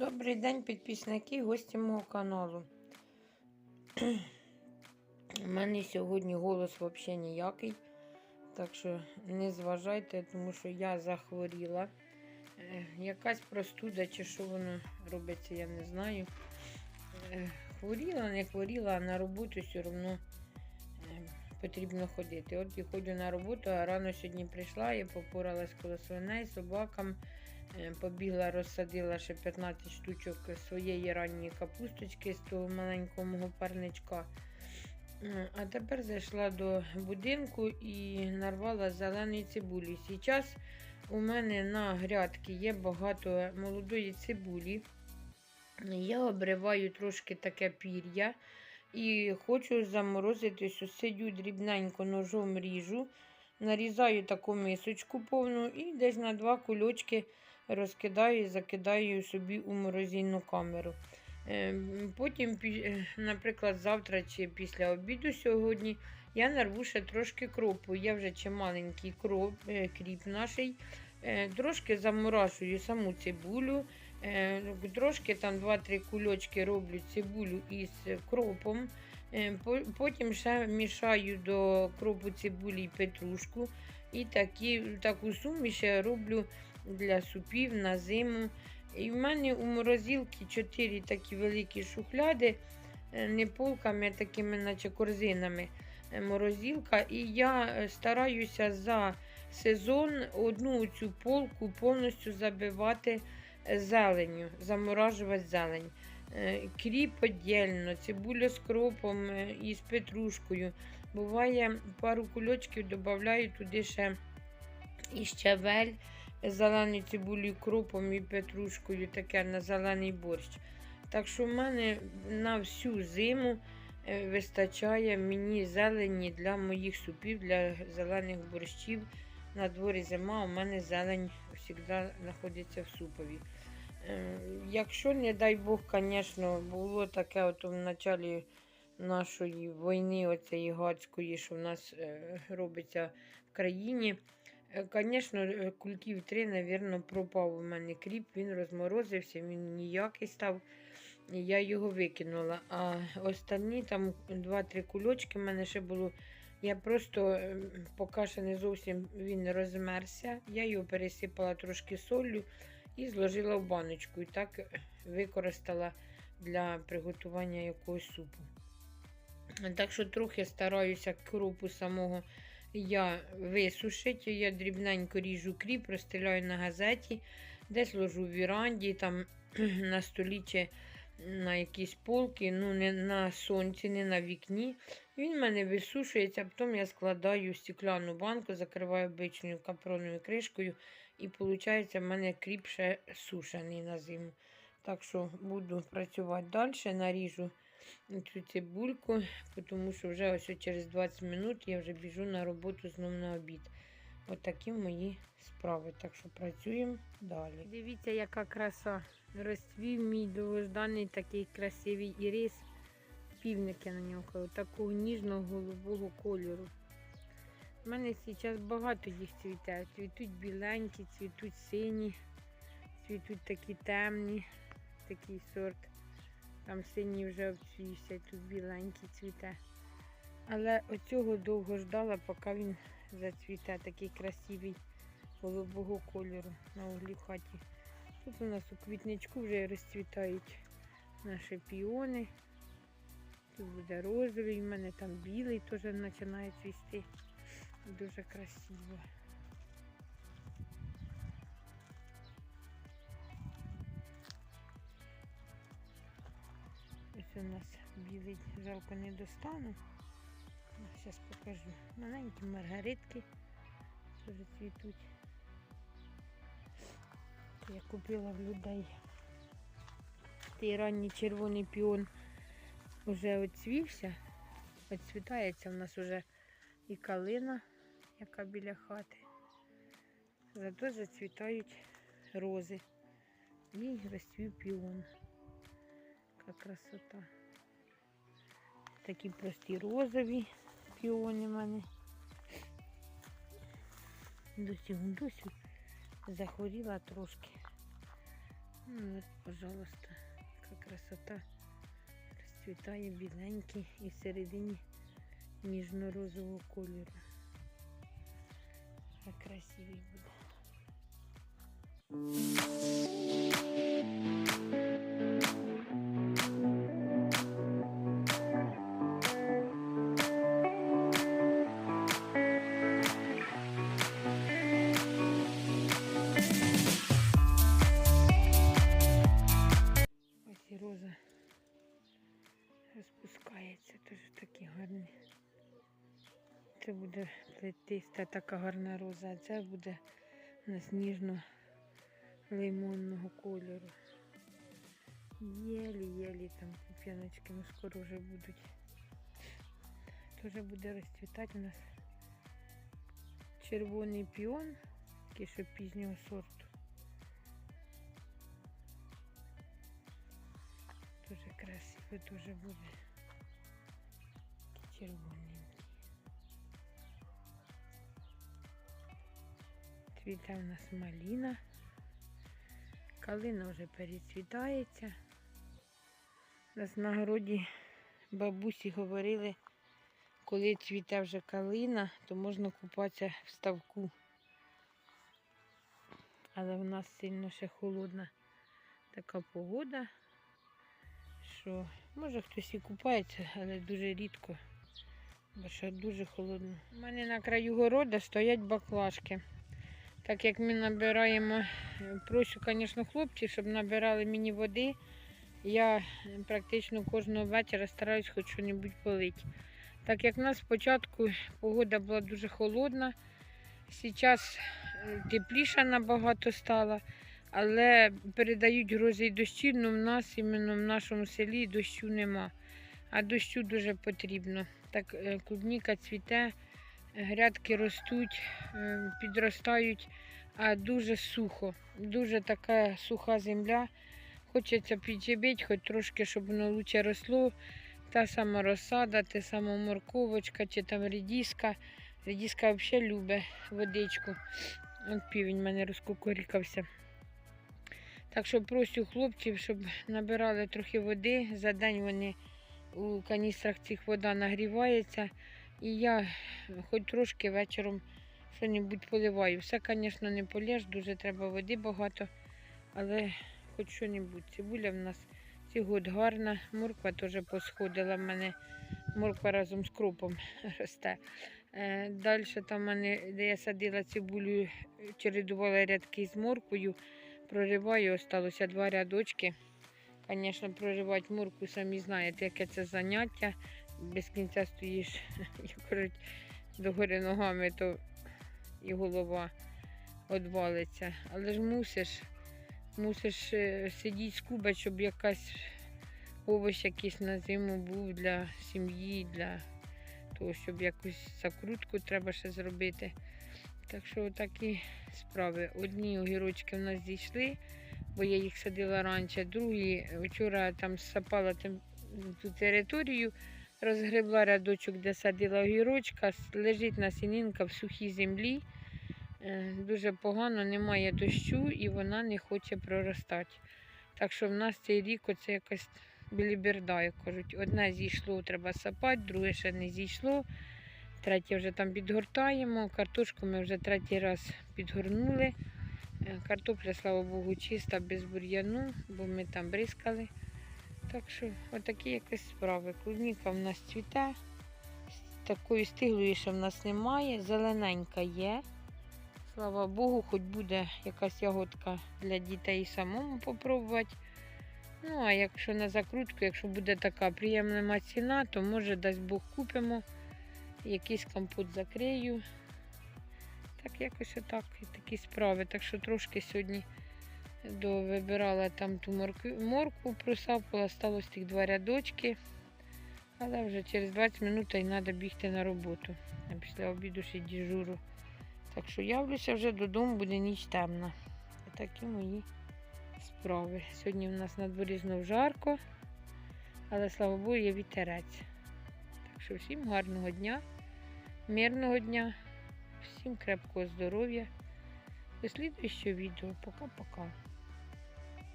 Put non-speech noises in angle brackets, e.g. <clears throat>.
Добрий день, підписники, гості мого каналу. У мене сьогодні голос взагалі ніякий. Так що не зважайте, тому що я захворіла. Е, Якась простуда чи що воно робиться, я не знаю. Е, Хворіла, не хворіла, а на роботу все одно е, потрібно ходити. От я ходжу на роботу, а рано сьогодні прийшла, я попоралась коло свиней, собакам. Е, Побігла, розсадила ще 15 штучок своєї ранньої капусточки з того маленького парничка. А тепер зайшла до будинку і нарвала зеленої цибулі. Зараз у мене на грядки є багато молодої цибулі. Я обриваю трошки таке пір'я і хочу заморозити, що сидю дрібненько ножом ріжу, нарізаю таку мисочку повну і десь на два кульочки розкидаю і закидаю собі у морозильну камеру. Е, Потім, е, наприклад, завтра чи після обіду сьогодні я нарву ще трошки кропу. Я вже чималенький кроп, е, кріп наший. Трошки заморажую саму цибулю. Трошки там 2-3 кульочки роблю цибулю із кропом. Е, по- Потім ще мішаю до кропу цибулі і петрушку. І такі, таку суміш я роблю для супів на зиму. І в мене у морозилці 4 такі великі шухляди, е, не полками, а такими, наче корзинами е, морозилка. І я стараюся за сезон одну цю полку повністю забивати зеленню, заморажувати зелень. Е, Кріп віддільно, цибуля з кропом е, і з петрушкою. Буває, пару кульочків додаю туди ще і щавель зеленою цибулею, кропом і петрушкою, таке на зелений борщ. Так що в мене на всю зиму е, вистачає мені зелені для моїх супів, для зелених борщів. На дворі зима, у мене зелень завжди знаходиться в супові. Е, Якщо, не дай Бог, звісно, було таке от в началі нашої війни, оцієї гадської, що в нас е, робиться в країні. Звісно, кульків три, мабуть, пропав у мене кріп, він розморозився, він ніякий став. Я його викинула. А останні там 2-3 кульочки в мене ще було. Я просто, е, поки ще не зовсім він розмерся, я його пересипала трошки солью і зложила в баночку. І так використала для приготування якогось супу. Так що трохи стараюся кропу самого я висушити. Я дрібненько ріжу кріп, розстеляю на газеті, десь ложу в віранді, там <clears throat> на столі чи на якійсь полки, ну не на сонці, не на вікні. Він в мене висушується, потім я складаю в стекляну банку, закриваю обичною капроновою кришкою, і виходить, в мене кріп ще сушений на зиму. Так що буду працювати далі, наріжу цю цибульку, тому що вже ось через 20 минут я вже біжу на роботу знову на обід. Отакі мої справи. Так що працюємо далі. Дивіться, яка краса. Розцвів мій довожданий такий красивий ірис. Півники на нього, такого ніжного голубого кольору. У мене зараз багато їх цвіте. Цвітуть біленькі, цвітуть сині, цвітуть такі темні, такий сорт. Там синій вже обцвівся, тут біленький цвіте. Але оцього довго ждала, поки він зацвіте, такий красивий голубого кольору на углі в хаті. Тут у нас у квітничку вже розцвітають наші піони. Тут буде розовий, в мене там білий теж починає цвісти. Дуже красиво. Ось у нас білий, жалко не достану. Зараз покажу. Маленькі маргаритки теж цвітуть. Я купила в людей. Цей ранній червоний піон вже оцвівся. Оцвітається в нас вже і калина, яка біля хати. Зато зацвітають рози. І розцвів піон. Яка красота. Такі прості розові піони в мене. Досі досі захворіла трошки. Ну от, пожалуйста, яка красота. Розцвітає біленький і всередині ніжно-розового кольору. Красивий буде. Буде плетиста така гарна роза, а це буде у нас ніжно-лимонного кольору. Єлі-єлі там пуп'яночки, ну скоро вже будуть. Теж буде розцвітати у нас червоний піон, який ще пізнього сорту. Дуже красиво дуже буде. Червоненький. Цвіте у нас маліна. Калина вже перецвітається. У нас на городі бабусі говорили, коли цвіте вже калина, то можна купатися в ставку. Але в нас сильно ще холодна така погода що може хтось і купається, але дуже рідко, бо що дуже холодно. У мене на краю города стоять баклажки. Так як ми набираємо, е, прошу, звісно, хлопців, щоб набирали мені води. Я е, практично кожного вечора стараюсь хоч щось полити. Так як в нас спочатку погода була дуже холодна, зараз тепліша набагато стала. Але передають грози і дощі, але в нас іменно в нашому селі дощу нема. А дощу дуже потрібно. Так е, клубніка цвіте, грядки ростуть, е, підростають, а дуже сухо. Дуже така суха земля. Хочеться піджебіть, хоч трошки, щоб воно лучше росло. Та сама розсада, та сама морковочка чи там редіска. Редіска взагалі любить водичку. От півень мене розкукорікався. Так що просю хлопців, щоб набирали трохи води. За день вони у каністрах цих вода нагрівається. І я хоч трошки вечором що-небудь поливаю. Все, звісно, не полєш, дуже треба води багато, але хоч що-небудь. Цибуля в нас год гарна. Морква теж посходила в мене. Морква разом з кропом <laughs> росте. Е, Далі там мене, де я садила цибулю, чередувала рядки з морквою прориваю, осталося два рядочки. Звісно, проривати морку, самі знаєте, яке це заняття. Без кінця стоїш, <laughs> як кажуть, догори ногами, то і голова відвалиться. Але ж мусиш, мусиш е, сидіти скубати, щоб якась овощ якийсь на зиму був для сім'ї, для того, щоб якусь закрутку треба ще зробити. Так що такі справи. Одні огірочки в нас зійшли, бо я їх садила раніше, другі вчора там сапала ту територію, розгребла рядочок, де садила огірочка, лежить насінинка в сухій землі. Е, Дуже погано, немає дощу і вона не хоче проростати. Так що в нас цей рік оце якась біліберда, як кажуть. Одне зійшло, треба сапати, друге ще не зійшло. Третє вже там підгортаємо. Картошку ми вже третій раз підгорнули. Е, Картопля, слава Богу, чиста, без бур'яну, бо ми там бризкали. Так що отакі якісь справи. Клубніка в нас цвіте. Такої стиглої ще в нас немає. Зелененька є. Слава Богу, хоч буде якась ягодка для дітей самому попробувати. Ну, а якщо на закрутку, якщо буде така приємна ціна, то може дасть Бог купимо якийсь компот закрию. Так, якось отак і такі справи. Так що трошки сьогодні вибирала там ту морку, морку просапала, сталося тих два рядочки. Але вже через 20 минут і треба бігти на роботу. А після обіду ще дежуру. Так що явлюся вже додому, буде ніч темна. І такі мої справи. Сьогодні у нас на дворі знов жарко, але слава Богу, є вітерець. Так що всім гарного дня, мирного дня, всім крепкого здоров'я. До слідуючого відео. Пока-пока.